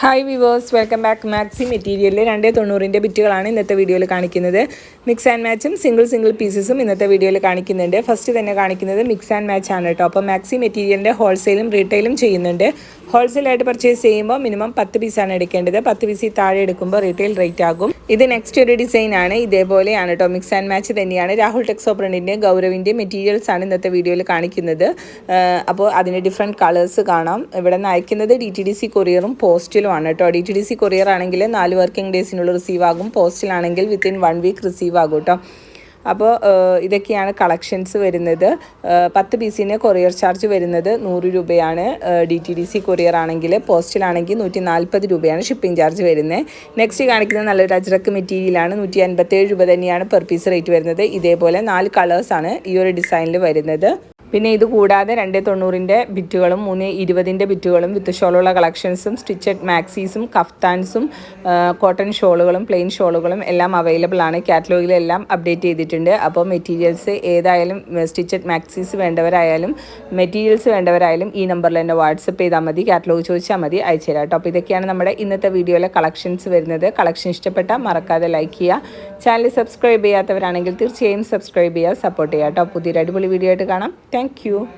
Hi viewers welcome back maxi മെറ്റീരിയലിൽ രണ്ടേ തൊണ്ണൂറിന്റെ ബിറ്റുകളാണ് ഇന്നത്തെ വീഡിയോയിൽ കാണിക്കുന്നത്. മിക്സ് ആൻഡ് മാച്ചും സിംഗിൾ സിംഗിൾ പീസസും ഇന്നത്തെ വീഡിയോയിൽ കാണിക്കുന്നുണ്ട്. ഫസ്റ്റ് തന്നെ കാണിക്കുന്നത് മിക്സ് ആൻഡ് മാച്ച് ആണ് കേട്ടോ. അപ്പോൾ മാക്സി മെറ്റീരിയലിന്റെ ഹോൾസെയിലും റീറ്റെയിലും ചെയ്യുന്നുണ്ട്. ഹോൾസെയിലായിട്ട് പർച്ചേസ് ചെയ്യുമ്പോൾ മിനിമം പത്ത് പീസാണ് എടുക്കേണ്ടത്. പത്ത് പീസിൽ താഴെ എടുക്കുമ്പോൾ റീറ്റെയിൽ റേറ്റ് ആകും. ഇത് നെക്സ്റ്റ് ഒരു ഡിസൈൻ ആണ്. ഇതേപോലെയാണ് കേട്ടോ മിക്സ് ആൻഡ് മാച്ച് തന്നെയാണ്. രാഹുൽ ടെക്സോ പ്രിന്റിന്റെ ഗൗരവിന്റെ മെറ്റീരിയൽസ് ആണ് ഇന്നത്തെ വീഡിയോയിൽ കാണിക്കുന്നത്. അപ്പോൾ അതിന് ഡിഫറെന്റ് കളേഴ്സ് കാണാം. ഇവിടെ നിന്ന് അയക്കുന്നത് ഡി ടി ഡി സി കൊറിയറും പോസ്റ്റിലുമാണ് കേട്ടോ D T D C courier ആണെങ്കിൽ നാല് വർക്കിംഗ് ഡേയ്സിനുള്ളിൽ റിസീവ് ആകും. പോസ്റ്റിലാണെങ്കിൽ വിത്തിൻ വൺ വീക്ക് റിസീവ് ആകും കേട്ടോ അപ്പോൾ ഇതൊക്കെയാണ് കളക്ഷൻസ് വരുന്നത്. പത്ത് പീസിന് കൊറിയർ ചാർജ് വരുന്നത് നൂറ് രൂപയാണ്. D T D C courier ആണെങ്കിൽ പോസ്റ്റിലാണെങ്കിൽ നൂറ്റി നാൽപ്പത് രൂപയാണ് ഷിപ്പിംഗ് ചാർജ് വരുന്നത്. നെക്സ്റ്റ് കാണിക്കുന്നത് നല്ലൊരു അജ്രക്ക് മെറ്റീരിയലാണ് നൂറ്റി അൻപത്തേഴ് രൂപ തന്നെയാണ് പെർ പീസ് റേറ്റ് വരുന്നത്. ഇതേപോലെ നാല് കളേഴ്സാണ് ഈ ഒരു ഡിസൈനിൽ വരുന്നത്. പിന്നെ ഇത് കൂടാതെ രണ്ട് തൊണ്ണൂറിന്റെ ബിറ്റുകളും മൂന്ന് ഇരുപതിന്റെ ബിറ്റുകളും വിത്ത് ഷോളുള്ള കളക്ഷൻസും സ്റ്റിച്ചഡ് മാക്സീസും കഫ്താൻസും കോട്ടൺ ഷോളുകളും പ്ലെയിൻ ഷോളുകളും എല്ലാം അവൈലബിൾ ആണ്. കാറ്റലോഗിലെല്ലാം അപ്ഡേറ്റ് ചെയ്തിട്ടുണ്ട്. അപ്പോൾ മെറ്റീരിയൽസ് ഏതായാലും സ്റ്റിച്ചഡ് മാക്സീസ് വേണ്ടവരായാലും മെറ്റീരിയൽസ് വേണ്ടവരായാലും ഈ നമ്പറിൽ എന്നെ വാട്സപ്പ് ചെയ്താൽ മതി കാറ്റലോഗ് ചോദിച്ചാൽ മതി അയച്ചു തരാം അപ്പോൾ ഇതൊക്കെയാണ് നമ്മുടെ ഇന്നത്തെ വീഡിയോയിലെ കളക്ഷൻസ് വരുന്നത്. കളക്ഷൻ ഇഷ്ടപ്പെട്ടാൽ മറക്കാതെ ലൈക്ക് ചെയ്യുക. ചാനൽ സബ്സ്ക്രൈബ് ചെയ്യാത്തവരാണെങ്കിൽ തീർച്ചയായും സബ്സ്ക്രൈബ് ചെയ്യുക സപ്പോർട്ട് ചെയ്യുക കേട്ടോ. പുതിയൊരു അടിപൊളി വീഡിയോ ആയിട്ട് കാണാം. Thank you.